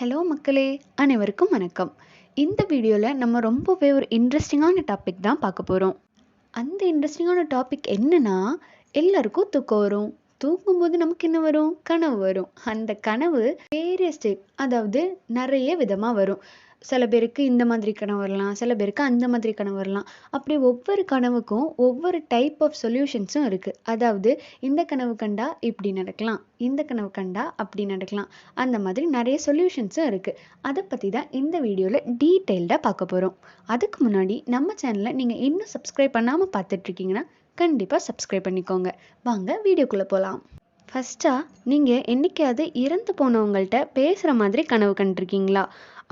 Hello மக்களே. அனைவருக்கும் வணக்கம். இந்த வீடியோவில் நம்ம ரொம்பவே ஒரு இன்ட்ரெஸ்டிங்கான டாபிக் தான் பார்க்க போகிறோம் அந்த இன்ட்ரெஸ்டிங்கான டாபிக் என்னன்னா எல்லாருக்கும் தூக்கம் வரும். தூங்கும்போது நமக்கு என்ன வரும்? கனவு வரும். அந்த கனவு வேரியஸ் டைப் அதாவது நிறைய விதமாக வரும். சில பேருக்கு இந்த மாதிரி கனவு வரலாம் சில பேருக்கு அந்த மாதிரி கனவு வரலாம். அப்படி ஒவ்வொரு கனவுக்கும் ஒவ்வொரு டைப் ஆஃப் சொல்யூஷன்ஸும் இருக்குது அதாவது இந்த கனவு கண்டா இப்படி நடக்கலாம் இந்த கனவு கண்டா அப்படி நடக்கலாம். அந்த மாதிரி நிறைய சொல்யூஷன்ஸும் இருக்குது அதை பற்றி தான் இந்த வீடியோவில் டீட்டெயில்டாக பார்க்க போகிறோம் அதுக்கு முன்னாடி நம்ம சேனலை நீங்கள் இன்னும் சப்ஸ்கிரைப் பண்ணாமல் பார்த்துட்ருக்கீங்கன்னா கண்டிப்பாக சப்ஸ்கிரைப் பண்ணிக்கோங்க. வாங்க வீடியோக்குள்ளே போகலாம் ஃபஸ்ட்டாக நீங்கள் என்னைக்காவது இறந்து போனவங்கள்ட்ட பேசுகிற மாதிரி கனவு கண்டிருக்கீங்களா?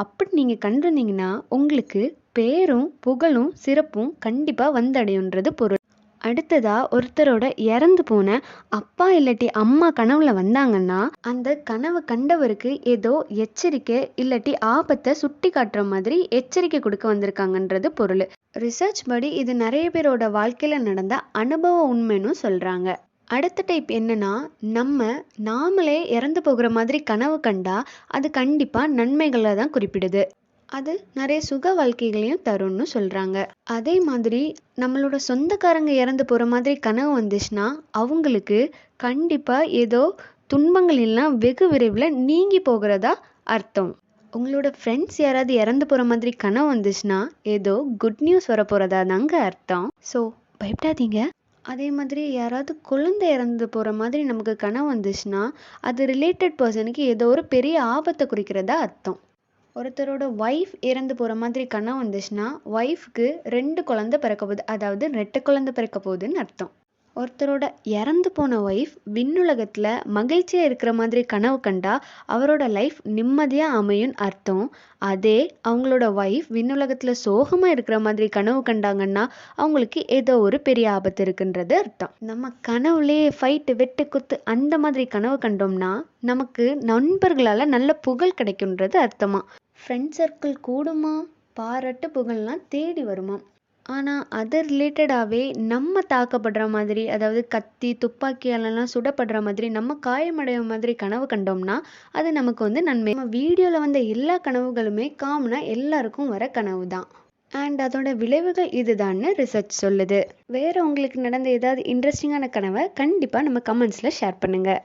அப்படி நீங்கள் கண்டிருந்தீங்கன்னா உங்களுக்கு பேரும் புகழும் சிறப்பும் கண்டிப்பாக வந்தடையுன்றது பொருள். அடுத்ததா ஒருத்தரோட இறந்து போன அப்பா இல்லாட்டி அம்மா கனவுல வந்தாங்கன்னா அந்த கனவு கண்டவருக்கு ஏதோ எச்சரிக்கை இல்லாட்டி ஆபத்தை சுட்டி காட்டுற மாதிரி எச்சரிக்கை கொடுக்க வந்திருக்காங்கன்றது பொருள். ரிசர்ச் படி இது நிறைய பேரோட வாழ்க்கையில நடந்த அனுபவ உண்மைன்னு சொல்றாங்க. அடுத்த டைப் என்னன்னா நம்ம நாமளே இறந்து போகிற மாதிரி கனவு கண்டா அது கண்டிப்பா நன்மைகளை தான் குறிப்பிடுது. அது நிறைய சுக வாழ்க்கைகளையும் தரும்னு சொல்கிறாங்க அதே மாதிரி நம்மளோட சொந்தக்காரங்க இறந்து போகிற மாதிரி கனவு வந்துச்சுன்னா அவங்களுக்கு கண்டிப்பாக ஏதோ துன்பங்கள் எல்லாம் வெகு விரைவில் நீங்கி போகிறதா அர்த்தம். உங்களோட ஃப்ரெண்ட்ஸ் யாராவது இறந்து போகிற மாதிரி கனவு வந்துச்சுன்னா ஏதோ குட் நியூஸ் வர போகிறதா தாங்க அர்த்தம். ஸோ பயப்படாதீங்க. அதே மாதிரி யாராவது குழந்தை இறந்து போகிற மாதிரி நமக்கு கனவு வந்துச்சுன்னா அது ரிலேட்டட் பர்சனுக்கு ஏதோ ஒரு பெரிய ஆபத்தை குறிக்கிறதா அர்த்தம். ஒருத்தரோட ஒய்ஃப் இறந்து போகிற மாதிரி கனவு வந்துச்சுன்னா ஒய்ஃப்க்கு ரெண்டு குழந்தை பிறக்க போகுது அதாவது ரெட்டை குழந்தை பிறக்க போகுதுன்னு அர்த்தம். ஒருத்தரோட இறந்து போன ஒய்ஃப் விண்ணுலகத்தில் மகிழ்ச்சியாக இருக்கிற மாதிரி கனவு கண்டா அவரோட லைஃப் நிம்மதியாக அமையும்னு அர்த்தம். அதே அவங்களோட ஒய்ஃப் விண்ணுலகத்தில் சோகமாக இருக்கிற மாதிரி கனவு கண்டாங்கன்னா அவங்களுக்கு ஏதோ ஒரு பெரிய ஆபத்து இருக்குன்றது அர்த்தம். நம்ம கனவுலே ஃபைட்டு வெட்டு குத்து அந்த மாதிரி கனவு கண்டோம்னா நமக்கு நண்பர்களால் நல்ல புகழ் கிடைக்குன்றது அர்த்தமா. ஃப்ரெண்ட் சர்க்கிள் கூடுமா? பாராட்டு புகழ்லாம் தேடி வருமா ஆனால் அதை ரிலேட்டடாகவே நம்ம தாக்கப்படுற மாதிரி அதாவது கத்தி துப்பாக்கியாலலாம் சுடப்படுற மாதிரி நம்ம காயமடைய மாதிரி கனவு கண்டோம்னா அது நமக்கு வந்து நன்மை. நம்ம வீடியோவில் வந்த எல்லா கனவுகளுமே காமனாக எல்லாருக்கும் வர கனவு தான். அண்ட் அதோட விளைவுகள் இதுதான்னு ரிசர்ச் சொல்லுது. வேற உங்களுக்கு நடந்த ஏதாவது இன்ட்ரெஸ்டிங்கான கனவை கண்டிப்பாக நம்ம கமெண்ட்ஸில் ஷேர் பண்ணுங்கள்